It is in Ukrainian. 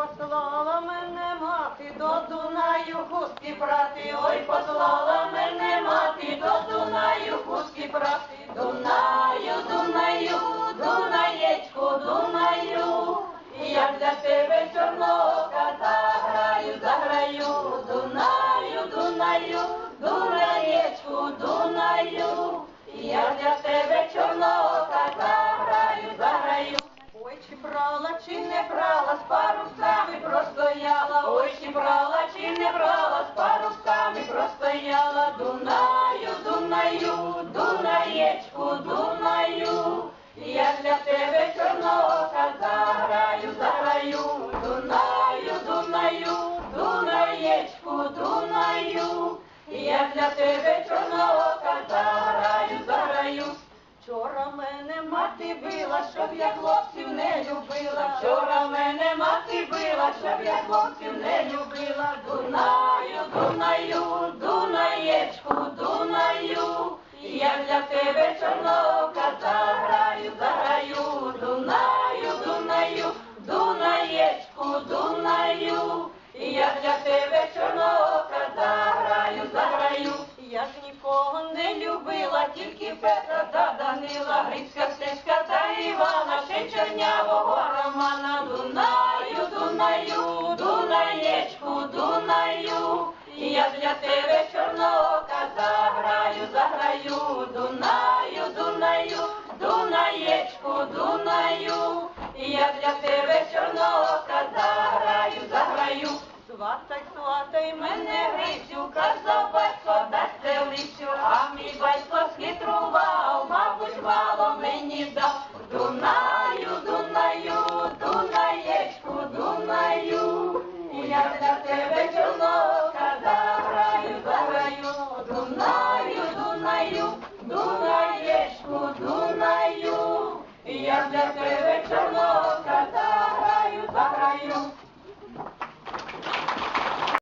послала мене мати до Дунаю хустки прати, ой, послала мене мати до Дунаю хустки прати. Дунаю, Дунаю, Дунаєчку, Дунаю, я для тебе чорнока заграю, заграю, Дунаю, Дунаю, Дунаєчку, Дунаю, Дунаєчку, Дунаю, я для тебе чорнока заграю, заграю, Дунаю, Дунаю, Дунаєчку, Дунаю, я для тебе чорнока заграю, заграю. Вчора мене мати била, щоб я хлопців не любила. Вчора мене мати била, щоб я хлопців не любила. Я ж нікого не любила, тільки Петра та Данила, Грицька Стецька та Івана, ще Чернявого Романа, Дунаю, Дунаю, Дунаєчку, Дунаю, я для тебе чорнока заграю, заграю, Дунаю, Дунаю, Дунаєчку, Дунаю, я для тебе. Сватай, сватай мене, Грицюка, за батько, дасть лисю, а мій батько.